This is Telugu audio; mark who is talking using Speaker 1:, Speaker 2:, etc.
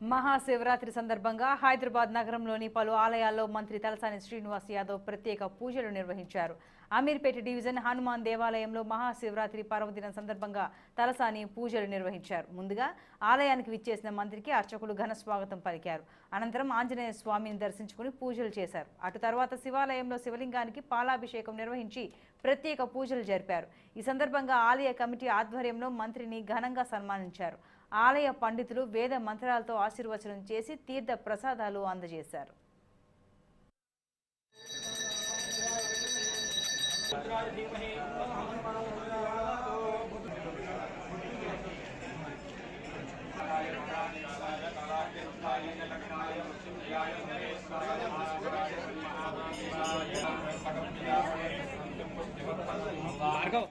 Speaker 1: మహాశివరాత్రి సందర్భంగా హైదరాబాద్ నగరంలోని పలు ఆలయాల్లో మంత్రి తలసాని శ్రీనివాస్ యాదవ్ ప్రత్యేక పూజలు నిర్వహించారు. అమీర్పేట డివిజన్ హనుమాన్ దేవాలయంలో మహాశివరాత్రి పర్వదినం సందర్భంగా తలసాని పూజలు నిర్వహించారు. ముందుగా ఆలయానికి విచ్చేసిన మంత్రికి అర్చకులు ఘన స్వాగతం పలికారు. అనంతరం ఆంజనేయ స్వామిని దర్శించుకుని పూజలు చేశారు. అటు తర్వాత శివాలయంలో శివలింగానికి పాలాభిషేకం నిర్వహించి ప్రత్యేక పూజలు జరిపారు. ఈ సందర్భంగా ఆలయ కమిటీ ఆధ్వర్యంలో మంత్రిని ఘనంగా సన్మానించారు. ఆలయ పండితులు వేద మంత్రాలతో ఆశీర్వచనం చేసి తీర్థ ప్రసాదాలు అందజేశారు.
Speaker 2: భార్గవ్.